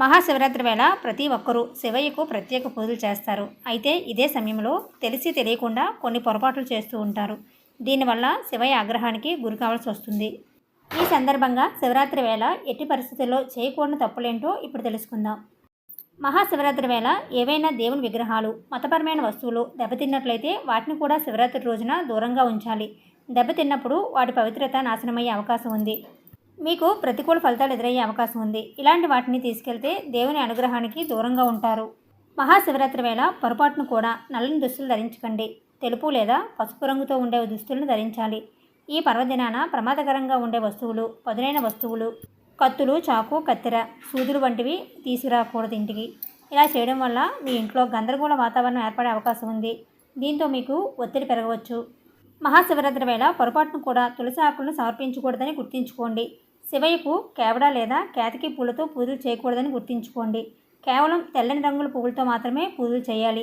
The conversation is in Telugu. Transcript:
మహాశివరాత్రి వేళ ప్రతి ఒక్కరూ శివయ్యకు ప్రత్యేక పూజలు చేస్తారు. అయితే ఇదే సమయంలో తెలిసి తెలియకుండా కొన్ని పొరపాట్లు చేస్తూ ఉంటారు. దీనివల్ల శివయ్య ఆగ్రహానికి గురి కావాల్సి వస్తుంది. ఈ సందర్భంగా శివరాత్రి వేళ ఎట్టి పరిస్థితుల్లో చేయకూడని తప్పులేంటో ఇప్పుడు తెలుసుకుందాం. మహాశివరాత్రి వేళ ఏవైనా దేవుని విగ్రహాలు మతపరమైన వస్తువులు దెబ్బతిన్నట్లయితే వాటిని కూడా శివరాత్రి రోజున దూరంగా ఉంచాలి. దెబ్బతిన్నప్పుడు వాటి పవిత్రత నాశనమయ్యే అవకాశం ఉంది. మీకు ప్రతికూల ఫలితాలు ఎదురయ్యే అవకాశం ఉంది. ఇలాంటి వాటిని తీసుకెళ్తే దేవుని అనుగ్రహానికి దూరంగా ఉంటారు. మహాశివరాత్రి వేళ పొరపాటును కూడా నల్లని దుస్తులు ధరించకండి. తెలుపు లేదా పసుపు రంగుతో ఉండే దుస్తులను ధరించాలి. ఈ పర్వదినాన ప్రమాదకరంగా ఉండే వస్తువులు పదునైన వస్తువులు కత్తులు చాకు కత్తెర సూదులు వంటివి తీసుకురాకూడదు ఇంటికి. ఇలా చేయడం వల్ల మీ ఇంట్లో గందరగోళ వాతావరణం ఏర్పడే అవకాశం ఉంది. దీంతో మీకు ఒత్తిడి పెరగవచ్చు. మహాశివరాత్రి వేళ పొరపాటును కూడా తులసి ఆకులను సమర్పించకూడదని గుర్తుంచుకోండి. శివయ్యకు కేవడ లేదా కేతకి పూలతో పూజలు చేయకూడదని గుర్తుంచుకోండి. కేవలం తెల్లని రంగుల పువ్వులతో మాత్రమే పూజలు చేయాలి.